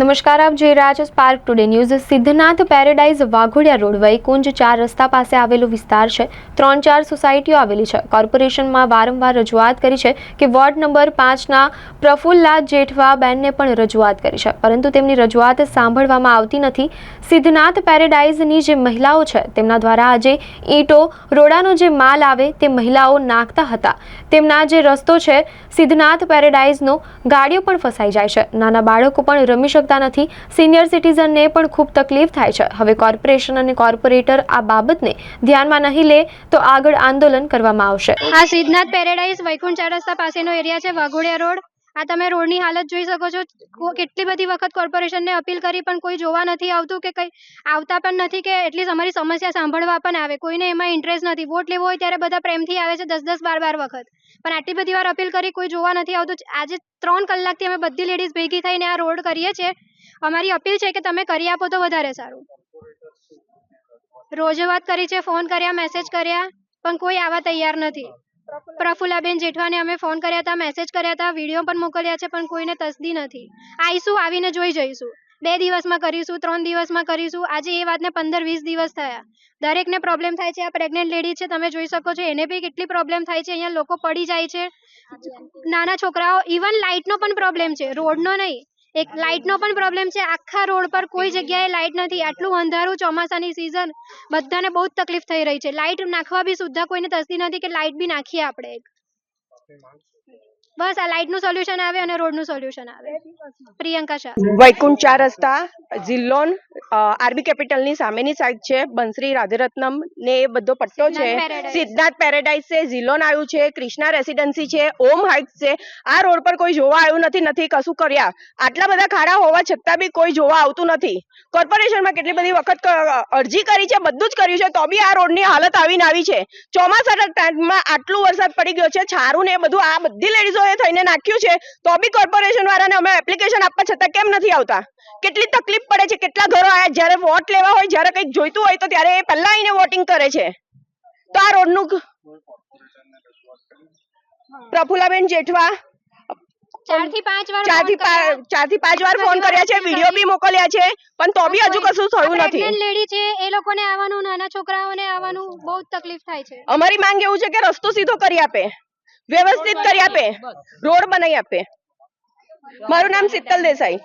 નમસ્કાર, આપ જોઈ રહ્યા છો spark today news Siddhnath paradise Waghodia road Vaikunj ચાર રસ્તા પાસે આવેલો વિસ્તાર છે. ત્રણ ચાર સોસાયટીઓ આવેલી છે. કોર્પોરેશનમાં વારંવાર રજૂઆત કરી છે કે વોર્ડ નંબર પાંચના પ્રફુલ્લા જેઠવા બેનને પણ રજૂઆત કરી છે. પરંતુ તેમની રજૂઆત સાંભળવામાં આવતી નથી. સિદ્ધનાથ પેરેડાઇઝની જે મહિલાઓ છે, તેમના દ્વારા આજે ઈંટો, રોડાનો જે માલ આવે તે મહિલાઓ નાખતા હતા. તેમના જે રસ્તો છે સિદ્ધનાથ પેરેડાઇઝનો ગાડીઓ પણ ફસાઈ જાય છે. નાના બાળકો પણ રમી શકતા નથી. સિનિયર સિટીઝનને પણ ખૂબ તકલીફ થાય છે. હવે કોર્પોરેશન અને કોર્પોરેટર આ બાબતને ધ્યાનમાં નહીં લે તો આગળ આંદોલન કરવામાં આવશે. આ સિદ્ધનાથ પેરેડાઇઝ વૈકુંઠ ચાર રસ્તા પાસેનો એરિયા છે, વાઘોડિયા રોડ. આ તમે રોડની હાલત જોઈ શકો છો. કેટલી બધી વખત કોર્પોરેશનને અપીલ કરી પણ કોઈ જોવા નથી આવતું કે કંઈ આવતા પણ નથી કે એટલી અમારી સમસ્યા સાંભળવા પણ આવે. કોઈને એમાં ઇન્ટરેસ્ટ નથી. વોટ લેવો હોય ત્યારે બધા પ્રેમથી આવે છે દસ દસ બાર બાર વખત. પણ આટલી બધી વાર અપીલ કરી કોઈ જોવા નથી આવતું. આજે ત્રણ કલાકથી અમે બધી લેડીઝ ભેગી થઈને આ રોડ કરીએ છીએ. અમારી અપીલ છે કે તમે કરી આપો તો વધારે સારું. રજૂઆત કરી છે, ફોન કર્યા મેસેજ કર્યા, પણ કોઈ આવવા તૈયાર નથી. પ્રફુલ્લાબેન જેઠવાને અમે ફોન કર્યા હતા મેસેજ કર્યા હતા વીડિયો પણ મોકલ્યા છે પણ કોઈને તસદી નથી. આવીશું આવીને જોઈ જઈશું. બે દિવસમાં કરીશું ત્રણ દિવસમાં કરીશું. આજે એ વાતને પંદર વીસ દિવસ થયા. દરેકને પ્રોબ્લેમ થાય છે આ પ્રેગ્નન્ટ લેડી છે તમે જોઈ શકો છો એને બી કેટલી પ્રોબ્લેમ થાય છે અહીંયા લોકો પડી જાય છે. નાના છોકરાઓ ઇવન લાઇટનો પણ પ્રોબ્લેમ છે રોડનો નહીં. એક લાઇટનો પણ પ્રોબ્લેમ છે. આખા રોડ પર કોઈ જગ્યાએ લાઇટ નથી. આટલું અંધારું ચોમાસાની સિઝન બધાને બહુ તકલીફ થઈ રહી છે. લાઇટ નાખવા બી સુદ્ધા કોઈને તસદી નથી કે લાઇટ બી નાખીએ આપણે બસ આ લાઇટનું સોલ્યુશન આવે અને રોડનું સોલ્યુશન આવે. પ્રિયંકા શાહ. વૈકુંઠ ચાર રસ્તા ઝિલ્લોન આરબી કેપિટલની સામેની સાઈડ છે બંસરી રાધેરત્નમ ને એ બધો પટ્ટો છે. સિદ્ધાર્થ પેરેડાઇઝ. છે ઝીલોન આવ્યું છે ક્રિષ્ના રેસિડેન્સી છે ઓમ હાઇટ્સ છે. આ રોડ પર કોઈ જોવા આવ્યું નથી નથી કશું કર્યા. આટલા બધા ખાડા હોવા છતાં બી કોઈ જોવા આવતું નથી. કોર્પોરેશનમાં કેટલી બધી વખત અરજી કરી છે બધું જ કર્યું છે તો બી આ રોડની હાલત આવીને આવી છે. ચોમાસાના ટાઈમમાં આટલું વરસાદ પડી ગયો છે છારું ને એ બધું આ બધી લેડીઝોએ થઈને નાખ્યું છે તો બી કોર્પોરેશન વાળાને અમે એપ્લિકેશન આપવા છતાં કેમ નથી આવતા? કેટલી તકલીફ પડે છે કેટલા ઘરો આયા જ્યારે વોટ લેવા હોય જ્યારે કંઈક જોઈતું હોય તો ત્યારે એ પહેલા આવીને વોટિંગ કરે છે. તો આ રોડનું પ્રફુલ્લાબેન જેઠવા ચારથી પાંચ વાર પાંચ વાર ફોન કર્યા છે વીડિયો બી મોકલ્યા છે પણ તો બી હજુ કશું થયું નથી. લેડી છે એ લોકોને આવવાનું નાના છોકરાઓને આવવાનું બહુ તકલીફ થાય છે. અમારી માંગ એવું છે કે રસ્તો સીધો કરી આપે વ્યવસ્થિત કરી આપે રોડ બનાવી આપે. મારું નામ શીતલ દેસાઈ.